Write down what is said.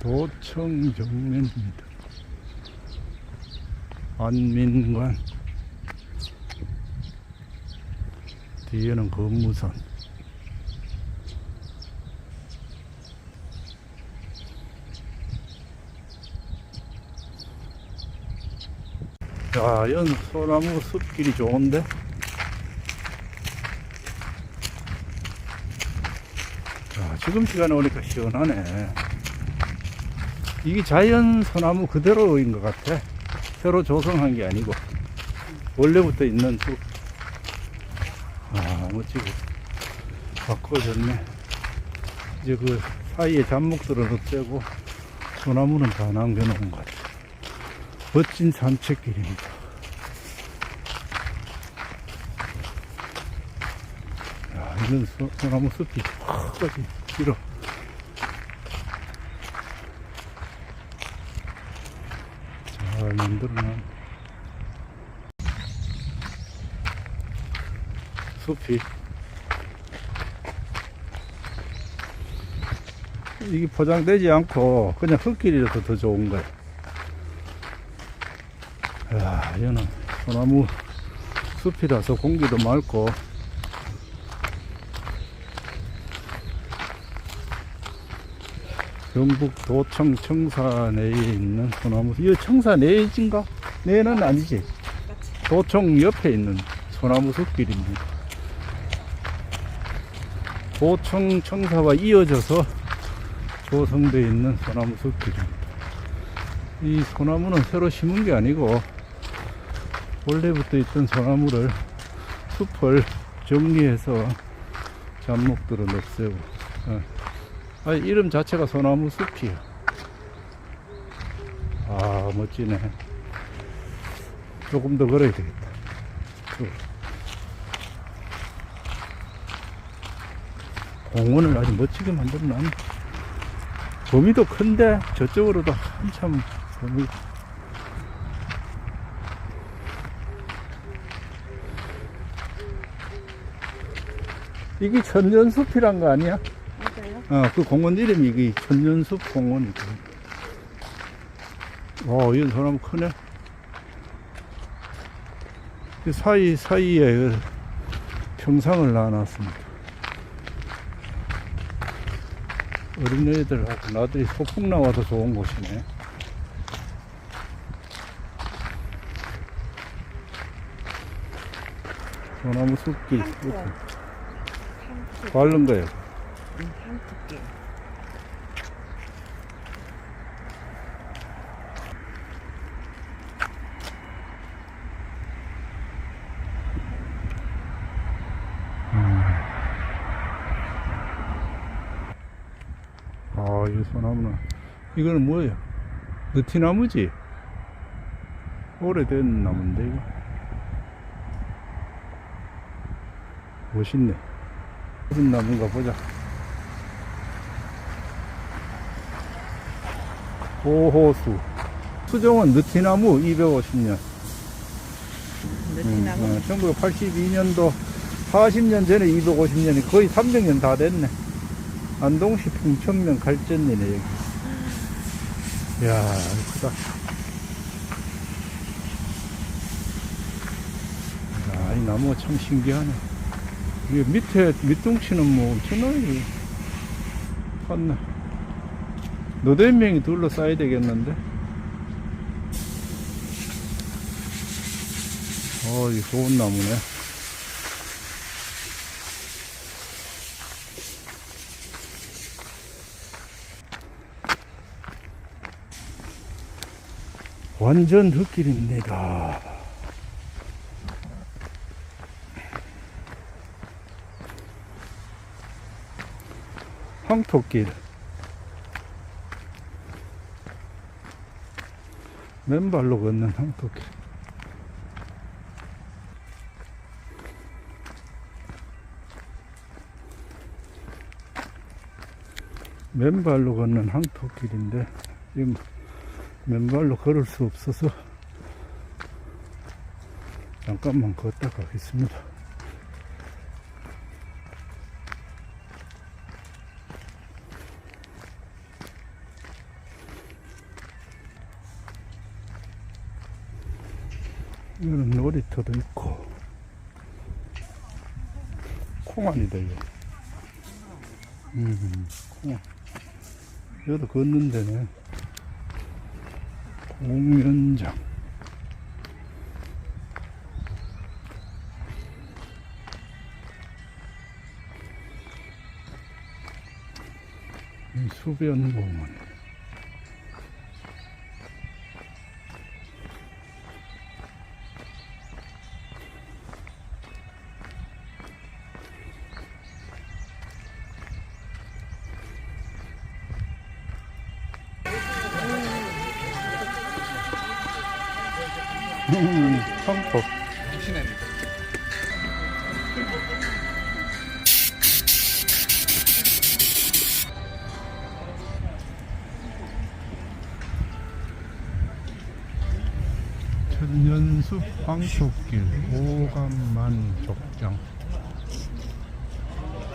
도청 정면입니다. 안민관 뒤에는 건무선 야, 연 소나무 숲길이 좋은데? 야, 지금 시간에 오니까 시원하네. 이게 자연 소나무 그대로인 것 같아. 새로 조성한 게 아니고. 원래부터 있는 숲. 아, 멋지고. 바꿔졌네. 이제 그 사이에 잡목들은 없애고, 소나무는 다 남겨놓은 것 같아. 멋진 산책길입니다. 야, 이런 소, 소나무 숲이 끝까지 길어. 잘 만들어놓은 숲이 이게 포장되지 않고 그냥 흙길이라서 더 좋은 거야. 야, 얘는 소나무 숲이라서 공기도 맑고 경북 도청 청사 내에 있는 소나무 이 청사 내진가? 내는 아니지 도청 옆에 있는 소나무 숲길입니다 도청 청사와 이어져서 조성되어 있는 소나무 숲길입니다 이 소나무는 새로 심은 게 아니고 원래부터 있던 소나무를 숲을 정리해서 잡목들을 없애고 어. 아, 이름 자체가 소나무 숲이야 아 멋지네. 조금 더 걸어야 되겠다. 쭉. 공원을 아주 멋지게 만들어놨네 범위도 큰데 저쪽으로도 한참 범위. 이게 천년숲이란 거 아니야? 어, 그 공원 이름이 이게 천년숲 공원이고. 어, 이 소나무 크네. 이 사이, 사이에 그 평상을 놔놨습니다. 어린애들하고 나들이 소풍 나와도 좋은 곳이네. 소나무 숲길, 향토. 바른 거예요. 응, 향토길. 아, 이 소나무는. 이거는 뭐예요? 느티나무지? 오래된 나무인데, 이거. 멋있네. 무슨 나무인가 보자. 호호수. 수종은 느티나무 250년. 느티나무. 음, 1982년도 40년 전에 250년이 거의 300년 다 됐네. 안동시 풍천면 갈전리네, 여기. 이야, 크다. 야, 이 나무가 참 신기하네. 이게 밑에, 밑둥치는 뭐 엄청나게 팠네. 너댓 명이 둘러싸야 되겠는데? 어, 이 좋은 나무네. 완전 흙길입니다. 황토길. 맨발로 걷는 황토길. 맨발로 걷는 황토길인데, 지금 맨발로 걸을 수 없어서 잠깐만 걷다 가겠습니다. 이거는 놀이터도 있고. 콩안이다 이거 음, 콩안. 여기도 걷는 데네. 공연장. 이 수변공원 음, 성폭 천연숲 황토길 오감만 족장